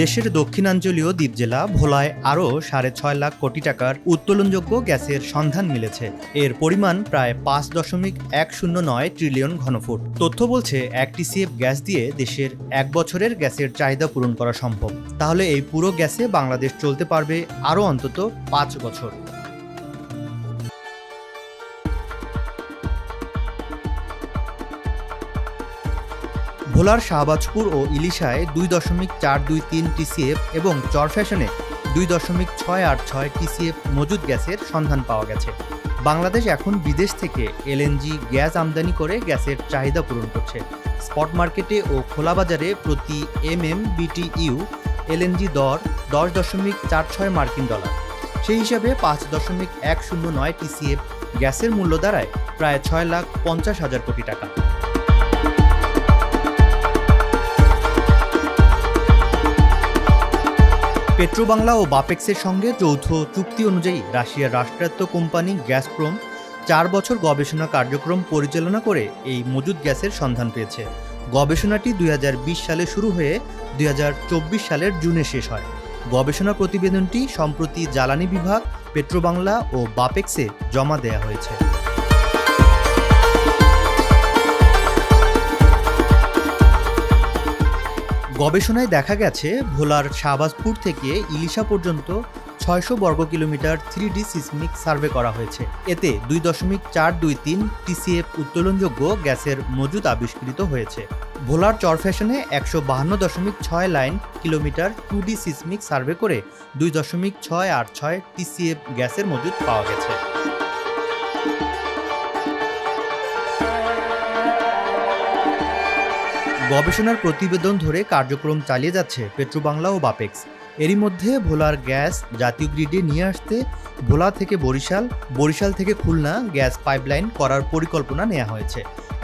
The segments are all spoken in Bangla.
দেশের দক্ষিণাঞ্চলীয় দ্বীপ জেলা ভোলায় আরও সাড়ে ছয় লাখ কোটি টাকার উত্তোলনযোগ্য গ্যাসের সন্ধান মিলেছে। এর পরিমাণ প্রায় পাঁচ দশমিক এক শূন্য নয় ট্রিলিয়ন ঘনফুট। তথ্য বলছে, এক টিসিএফ গ্যাস দিয়ে দেশের এক বছরের গ্যাসের চাহিদা পূরণ করা সম্ভব। তাহলে এই পুরো গ্যাসে বাংলাদেশ চলতে পারবে আরও অন্তত পাঁচ বছর। ভোলার শাহবাজপুর ও ইলিশায় দুই দশমিক চার দুই তিন টিসিএফ এবং চরফ্যাশনে দুই দশমিক ছয় আট ছয় টিসিএফ মজুদ গ্যাসের সন্ধান পাওয়া গেছে। বাংলাদেশ এখন বিদেশ থেকে এলএনজি গ্যাস আমদানি করে গ্যাসের চাহিদা পূরণ করছে। স্পট মার্কেটে ও খোলা বাজারে প্রতি এম এম বিটিইউ এলএনজি দর দশ দশমিক চার ছয় মার্কিন ডলার। সেই হিসাবে পাঁচ দশমিক এক শূন্য নয় টিসিএফ গ্যাসের মূল্য দাঁড়ায় প্রায় ছয় লাখ পঞ্চাশ হাজার কোটি টাকা। পেট্রোবাংলা ও বাপেক্সের সঙ্গে যৌথ চুক্তি অনুযায়ী রাশিয়ার রাষ্ট্রায়ত্ত কোম্পানি গ্যাসপ্রোম চার বছর গবেষণা কার্যক্রম পরিচালনা করে এই মজুদ গ্যাসের সন্ধান পেয়েছে। গবেষণাটি দুই হাজার বিশ সালে শুরু হয়ে দুই হাজার চব্বিশ সালের জুনে শেষ হয়। গবেষণা প্রতিবেদনটি সম্প্রতি জ্বালানি বিভাগ, পেট্রোবাংলা ও বাপেক্সে জমা দেয়া হয়েছে। গবেষণায় দেখা গেছে, ভোলার শাহবাজপুর থেকে ইলিশা পর্যন্ত ছয়শো বর্গ kilometre three D seismic survey করা হয়েছে। এতে দুই দশমিক চার দুই তিন টিসিএফ উত্তোলনযোগ্য গ্যাসের মজুদ আবিষ্কৃত হয়েছে। ভোলার চরফ্যাশনে একশো বাহান্ন দশমিক ছয় line kilometre two D seismic survey করে দুই দশমিক ছয় আট ছয় টিসিএফ গ্যাসের মজুদ পাওয়া গেছে। গবেষণার প্রতিবেদন ধরে কার্যক্রম চালিয়ে যাচ্ছে পেট্রোবাংলা ও বাপেক্স। এরই মধ্যে ভোলার গ্যাস জাতীয় গ্রিডে নিয়ে আসতে ভোলা থেকে বরিশাল বরিশাল থেকে খুলনা গ্যাস পাইপলাইন করার পরিকল্পনা নেওয়া হয়েছে।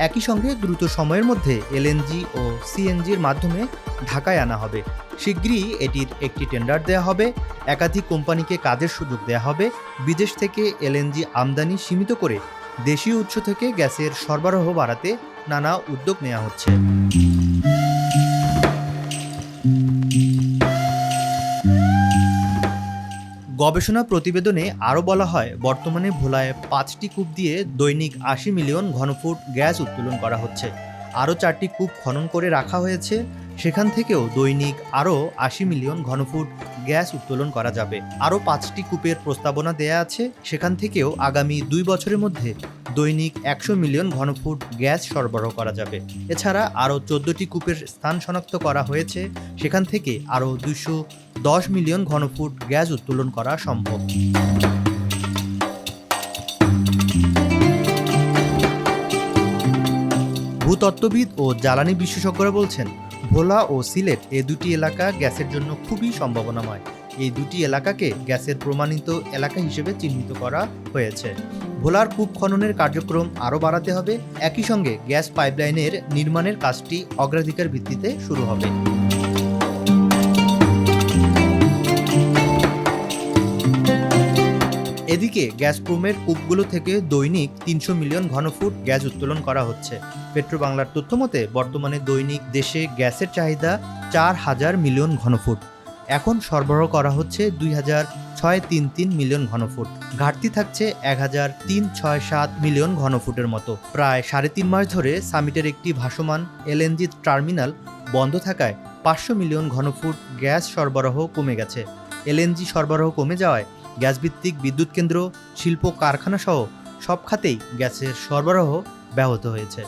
একই সঙ্গে দ্রুত সময়ের মধ্যে এলএনজি ও সিএনজির মাধ্যমে ঢাকায় আনা হবে। শীঘ্রই এটির একটি টেন্ডার দেওয়া হবে। একাধিক কোম্পানিকে কাজের সুযোগ দেওয়া হবে। বিদেশ থেকে এলএনজি আমদানি সীমিত করে দেশীয় উৎস থেকে গ্যাসের সরবরাহ বাড়াতে নানা উদ্যোগ নেওয়া হচ্ছে। গবেষণা প্রতিবেদনে আরও বলা হয়, বর্তমানে ভোলায় পাঁচটি কূপ দিয়ে দৈনিক আশি মিলিয়ন ঘনফুট গ্যাস উত্তোলন করা হচ্ছে। আরও চারটি কূপ খনন করে রাখা হয়েছে। সেখান থেকেও দৈনিক আরও আশি মিলিয়ন ঘনফুট গ্যাস উত্তোলন করা যাবে। আরও পাঁচটি কূপের প্রস্তাবনা দেয়া আছে। সেখান থেকেও আগামী দুই বছরের মধ্যে দৈনিক একশো মিলিয়ন ঘনফুট গ্যাস সরবরাহ করা যাবে। এছাড়া আরও চোদ্দটি কূপের স্থান শনাক্ত করা হয়েছে। সেখান থেকে আরও দুশো দশ মিলিয়ন ঘনফুট গ্যাস উত্তোলন করা সম্ভব। ভূতত্ত্ববিদ ও জ্বালানি বিশেষজ্ঞরা বলছেন ভোলা ও সিলেট এ দুটি এলাকা গ্যাসের জন্য খুবই সম্ভাবনাময়। এই দুটি এলাকাকে গ্যাসের প্রমাণিত এলাকা হিসেবে চিহ্নিত করা হয়েছে। ভোলার কূপ খননের কার্যক্রম আরও বাড়াতে হবে। একই সঙ্গে গ্যাস পাইপলাইনের নির্মাণের কাজটি অগ্রাধিকার ভিত্তিতে শুরু হবে। এদিকে গ্যাস গ্যাসপ্রোমের কূপগুলো থেকে দৈনিক তিনশো মিলিয়ন ঘনফুট গ্যাস উত্তোলন করা হচ্ছে। পেট্রোবাংলার তথ্য মতে, বর্তমানে দৈনিক দেশে গ্যাসের চাহিদা চার হাজার মিলিয়ন ঘনফুট। এখন সরবরাহ করা হচ্ছে দুই হাজার ছয় তিন তিন মিলিয়ন ঘনফুট। ঘাটতি থাকছে এক হাজার তিন ছয় সাত মিলিয়ন ঘনফুটের মতো। প্রায় সাড়ে তিন মাস ধরে সামিটের একটি ভাসমান এলএনজি টার্মিনাল বন্ধ থাকায় পাঁচশো মিলিয়ন ঘনফুট গ্যাস সরবরাহ কমে গেছে। এলএনজি সরবরাহ কমে যাওয়ায় গ্যাসভিত্তিক বিদ্যুৎ কেন্দ্র শিল্প কারখানা সহ সব খাতেই গ্যাসের সরবরাহ ব্যাহত হয়েছে।